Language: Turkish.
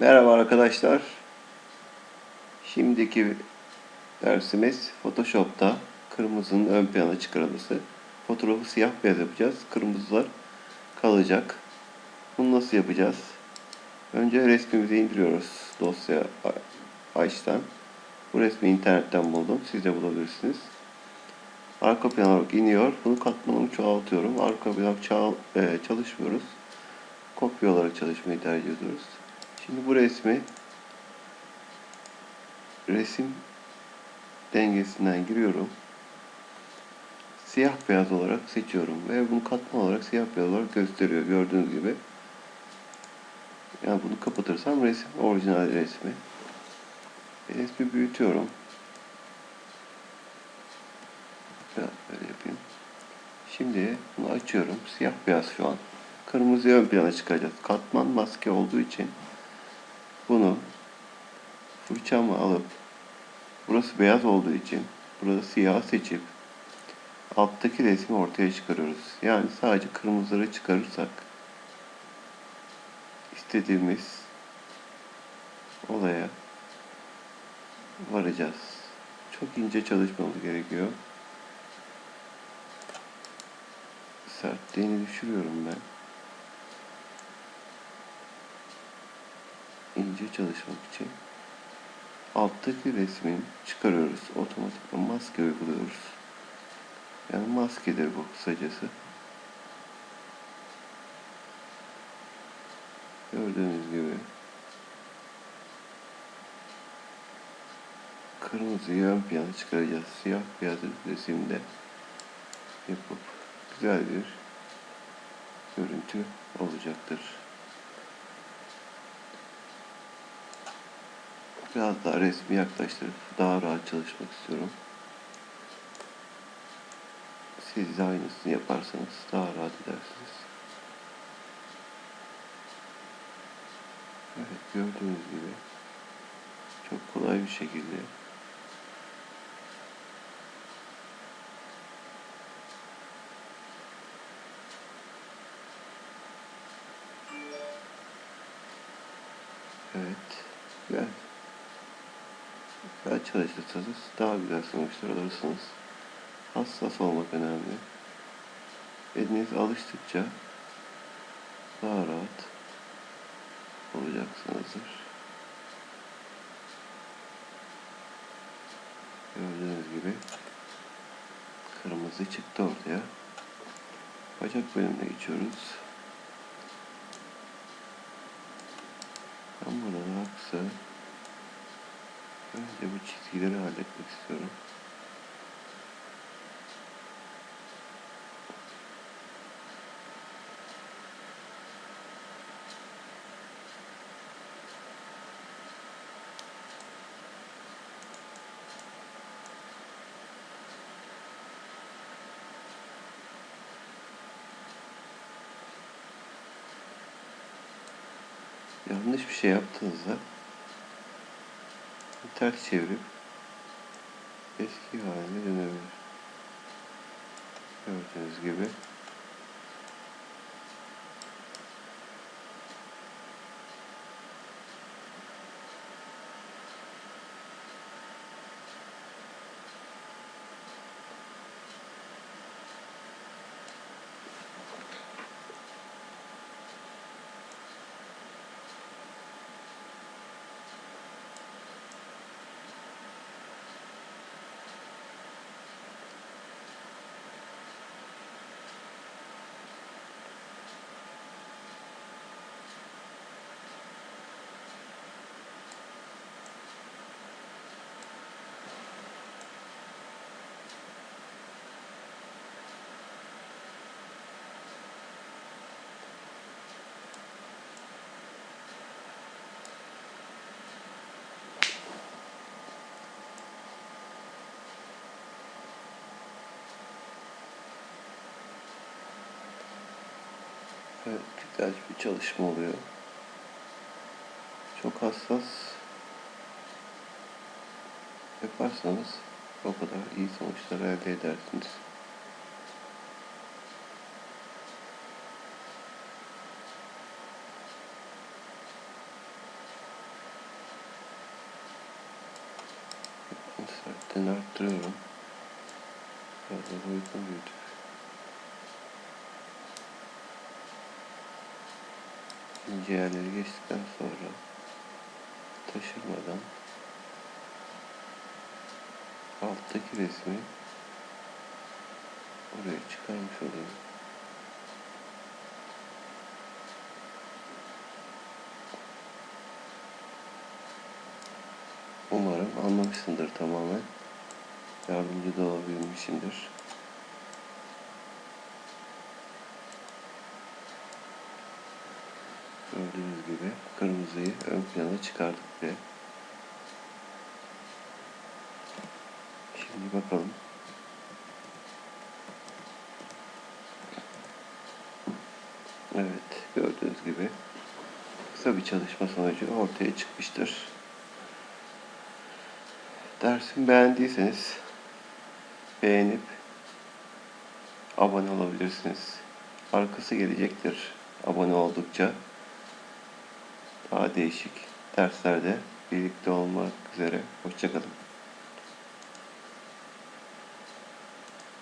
Merhaba arkadaşlar. Şimdiki dersimiz Photoshop'ta kırmızının ön plana çıkarılması. Fotoğrafı siyah beyaz yapacağız. Kırmızılar kalacak. Bunu nasıl yapacağız? Önce resmimizi indiriyoruz dosya açtan. Bu resmi internetten buldum. Siz de bulabilirsiniz. Arka plan olarak iniyor. Bunu katmanımı çoğaltıyorum. Arka plan e, çalışmıyoruz. Kopya olarak çalışmayı tercih ediyoruz. Şimdi bu resmi resim dengesinden giriyorum. Siyah beyaz olarak seçiyorum ve bunu katman olarak siyah beyaz olarak gösteriyor gördüğünüz gibi. Yani bunu kapatırsam resim orijinal resmi. Resmi büyütüyorum. Biraz böyle yapayım. Şimdi bunu açıyorum. Siyah beyaz şu an. Kırmızı ön plana çıkacağız. Katman maske olduğu için bunu fırçamı alıp burası beyaz olduğu için burada siyah seçip alttaki resmi ortaya çıkarıyoruz. Yani sadece kırmızıları çıkarırsak istediğimiz olaya varacağız. Çok ince çalışmamız gerekiyor. Sertliğini düşürüyorum ben. İnce çalışmak için alttaki resmin çıkarıyoruz. Otomatikman maske uyguluyoruz. Yani maskedir bu kısacası. Gördüğünüz gibi kırmızıyı ön plana çıkaracağız. Siyah beyaz resimde yapıp güzel bir görüntü olacaktır. Biraz daha resmi yaklaştırıp daha rahat çalışmak istiyorum. Siz de aynısını yaparsanız daha rahat edersiniz. Evet gördüğünüz gibi çok kolay bir şekilde Evet. Güzel. Güzel çalışırsanız daha güzel sonuçlar alırsınız. Hassas olmak önemli. Eliniz alıştıkça daha rahat olacaksınızdır. Gördüğünüz gibi kırmızı çıktı ortaya. Bacak bölümüne geçiyoruz. Ben burada daha kısa önce bu çizgileri halletmek istiyorum. yanlış bir şey yaptığınızda ters çevirip eski haline dönebilir. Gördüğünüz gibi. Evet, güzel bir çalışma oluyor. Çok hassas yaparsanız o kadar iyi sonuçlar elde edersiniz. Sertten arttırıyorum. Biraz da boyutunu büyütüp İnce geçtikten sonra taşırmadan alttaki resmi oraya çıkarmış olayım. Umarım anlamışsındır tamamen. Yardımcı da olabilmişimdir. Gördüğünüz gibi kırmızıyı ön plana çıkardık bile. Şimdi bakalım. Evet, gördüğünüz gibi kısa bir çalışma sonucu ortaya çıkmıştır. Dersimi beğendiyseniz beğenip abone olabilirsiniz. Arkası gelecektir abone oldukça. Daha değişik derslerde birlikte olmak üzere. Hoşçakalın.